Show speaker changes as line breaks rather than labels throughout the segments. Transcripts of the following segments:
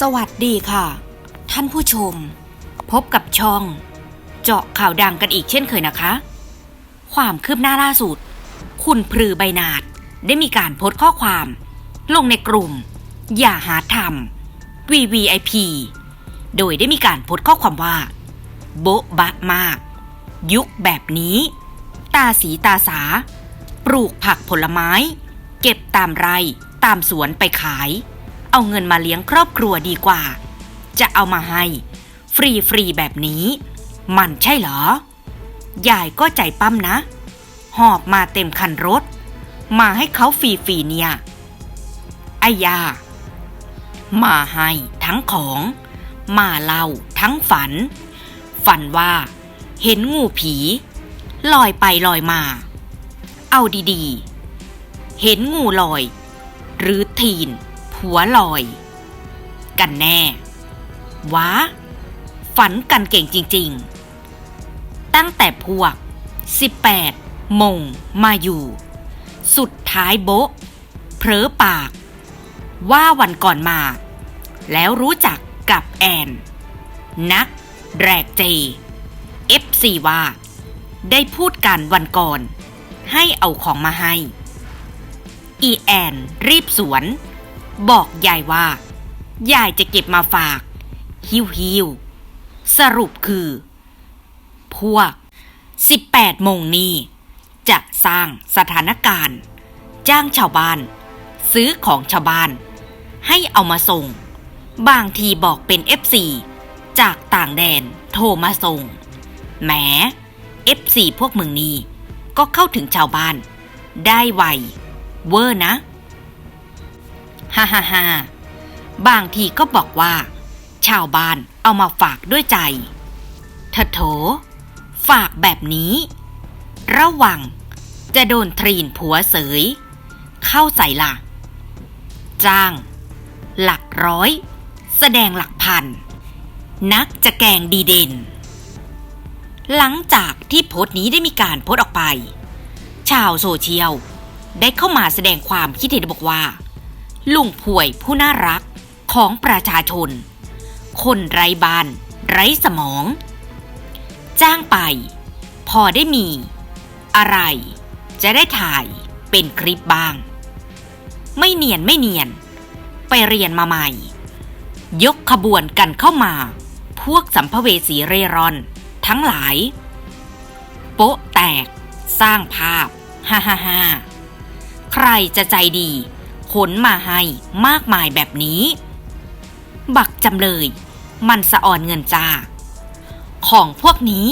สวัสดีค่ะ ท่านผู้ชม พบกับช่อง เจาะข่าวดังกันอีกเช่นเคยนะคะ ความคืบหน้าล่าสุด คุณพรือใบนาดได้มีการโพสต์ข้อความ ลงในกลุ่ม อย่าหาทำ VVIP โดยได้มีการโพสต์ข้อความว่า โบ๊ะบะมาก ยุคแบบนี้ ตาสีตาสา ปลูกผักผลไม้ เก็บตามไร่ตามสวนไปขาย เอาเงินมาเลี้ยงครอบครัวดีกว่า จะเอามาให้ฟรีฟรีๆแบบนี้ มันใช่เหรอ ยายก็ใจปั้มนะ หอบมาเต็มคันรถ มาให้เขาฟรีๆเนี่ยไอ้ยา มาให้ทั้งของ มาเล่าทั้งฝัน ฝันว่า เห็นงูผี ลอยไปลอยมา เอาดีๆ เห็นงูลอย หรือทีน ผัวลอย กันแน่วะฝันกันเก่งจริง ๆ ตั้งแต่พวก 18 มงมาอยู่ สุดท้ายโบะเผลอปาก ว่าวันก่อนมา แล้วรู้จักกับแอน นัก แรกเจ FC ว่า ได้พูดกันวันก่อน ให้เอาของมาให้ อีแอน รีบสวน บอกยายว่า ยายจะเก็บมาฝากฮิวฮิวสรุปคือ พวก 18โมงนี้จะสร้างสถานการณ์ จ้างชาวบ้าน ซื้อของชาวบ้าน ให้เอามาส่ง บางทีบอกเป็น FC จากต่างแดนโทรมาส่งแหม FC พวกมึงนี่ก็เข้าถึงชาวบ้าน ได้ไวเวอร์นะ ฮ่าฮ่าฮ่าบางทีก็บอกว่า ชาวบ้านเอามาฝากด้วยใจเถอะโถ ฝากแบบนี้ ระวัง จะโดนทรีนผัวเสย เข้าใส่ละจ้าง หลักร้อย แสดงหลักพัน นักจะแกงดีเด่น หลังจากที่โพสต์นี้ได้มีการโพสต์ออกไป ชาวโซเชียลได้เข้ามาแสดงความคิดเห็นบอกว่า ลุงป่วยผู้น่ารักของประชาชน คนไร้บ้าน ไร้สมอง จ้างไป พอได้มี อะไร จะได้ถ่ายเป็นคลิปบ้าง ไม่เนียนไม่เนียน ไปเรียนมาใหม่ ยกขบวนกันเข้ามา พวกสัมภเวสีเร่ร่อน ทั้งหลาย โป๊ะแตก สร้างภาพ ฮ่าฮ่าฮ่าใครจะใจดี ขนมาให้มากมายแบบนี้ บักจำเลย มันสะอ่อนเงินจ้า ของพวกนี้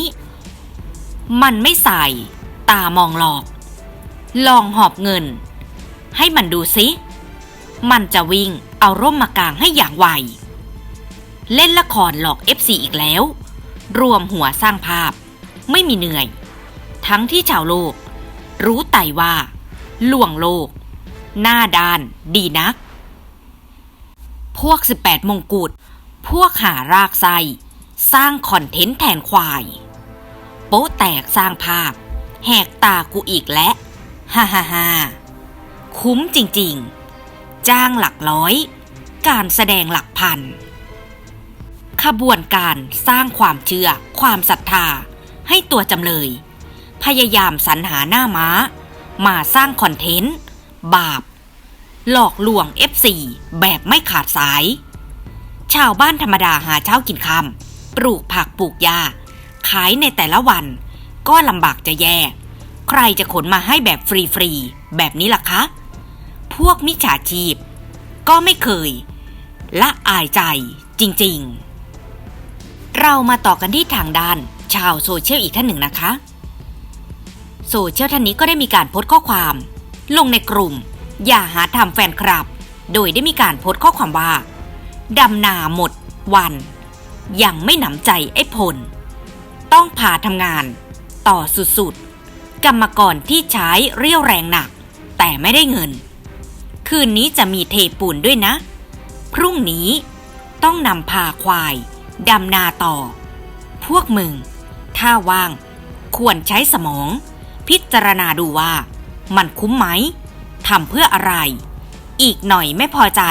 มันไม่ใส่ตามองหลอก ลองหอบเงิน ให้มันดูสิ มันจะวิ่งเอาร่มมากางให้อย่างไว เล่นละครหลอก FC อีกแล้ว รวมหัวสร้างภาพ ไม่มีเหนื่อย ทั้งที่ชาวโลก รู้ไต่ว่าลวงโลก หน้าด้าน ดีนัก พวก 18 มงกุฎ พวกหารากไส้สร้างคอนเทนต์แทนควาย โป๊ะแตกสร้างภาพ แหกตากูอีกและ ฮ่าฮ่าฮ่าคุ้มจริงๆ จ้างหลักร้อย การแสดงหลักพัน ขบวนการสร้างความเชื่อ ความศรัทธา ให้ตัวจำเลย พยายามสรรหาหน้าม้า มาสร้างคอนเทนต์ บาป หลอกลวง FC แบบไม่ขาดสาย ชาวบ้านธรรมดาหาเช้ากินคำปลูกผักปลูกหญ้าขายในแต่ละวัน ก็ลำบากจะแย่ ใครจะขนมาให้แบบฟรีๆ แบบนี้ล่ะคะ พวกมิจฉาชีพ ก็ไม่เคย ละอายใจจริงๆ เรามาต่อกันที่ทางด้าน ชาวโซเชียลอีกท่านหนึ่งนะคะ โซเชียลท่านนี้ก็ได้มีการโพสต์ข้อความ ลงในกลุ่ม อย่าหาทำแฟนคลับ โดยได้มีการโพสต์ข้อความว่า ดำนาหมดวัน ยังไม่หนำใจไอ้พล ต้องพาทำงาน ต่อสุดๆ กรรมกรที่ใช้เรี่ยวแรงหนัก แต่ไม่ได้เงิน คืนนี้จะมีเทปูนด้วยนะ พรุ่งนี้ต้องนำพาควาย ดำนาต่อ พวกมึง ถ้าว่าง ควรใช้สมอง พิจารณาดูว่า มันคุ้มไหมทำเพื่ออะไร อีกหน่อยไม่พอใจ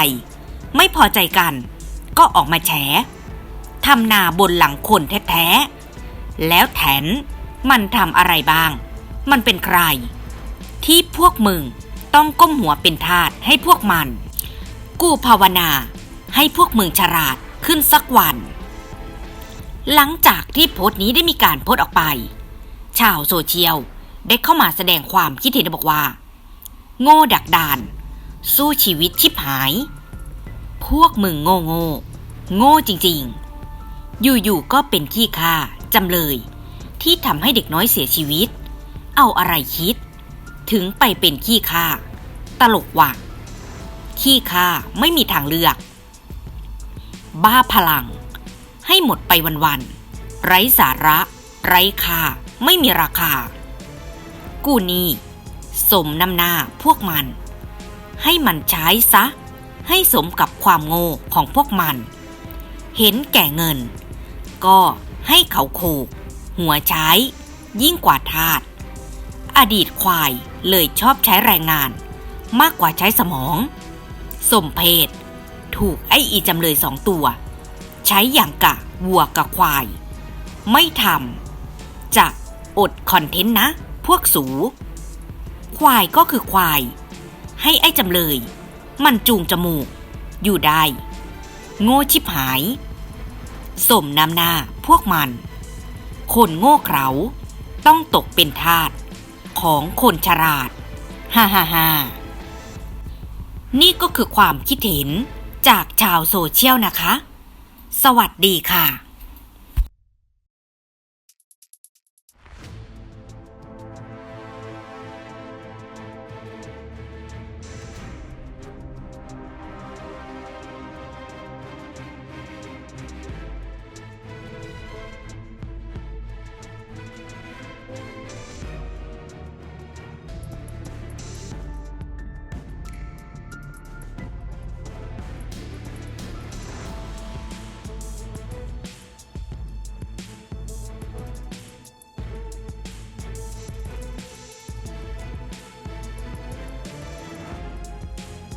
ไม่พอใจกัน ก็ออกมาแฉทำนาบนหลังคนแท้ๆ แล้วแถนมันทำอะไรบ้าง มันเป็นใคร ที่พวกมึงต้องก้มหัวเป็นทาสให้พวกมัน กูภาวนาให้พวกมึงฉลาดขึ้นสักวัน หลังจากที่โพสต์นี้ได้มีการโพสต์ออกไป ชาวโซเชียล ได้เข้ามาแสดงความคิดเห็นบอกว่า โง่ดักดาน สู้ชีวิตชิบหาย พวกมึงโง่โง่โง่จริงๆ อยู่ๆก็เป็นขี้ข้าจำเลย ที่ทำให้เด็กน้อยเสียชีวิต เอาอะไรคิด ถึงไปเป็นขี้ข้าตลกว่ะขี้ข้าไม่มีทางเลือก บ้าพลัง ให้หมดไปวันๆไร้สาระ ไร้ค่า ไม่มีราคา กูนี่สมน้ำหน้าพวกมัน ให้มันใช้ซะ ให้สมกับความโง่ของพวกมัน เห็นแก่เงิน ก็ให้เขาโขกหัวใช้ ยิ่งกว่าทาสอดีตควายเลยชอบใช้แรงงาน มากกว่าใช้สมองสมเพศถูกไอ้อีจำเลยสองตัว ใช้อย่างกะวัวกับควาย ไม่ทำจะอดคอนเทนต์นะ พวกสู ควายก็คือควาย ให้ไอ้จำเลย มันจูงจมูก อยู่ได้ โง่ชิบหาย สมน้ำหน้าพวกมัน คนโง่เขลาต้องตกเป็นทาสของคนฉลาด ฮ่าฮ่าฮ่านี่ก็คือความคิดเห็นจากชาวโซเชียลนะคะ สวัสดีค่ะ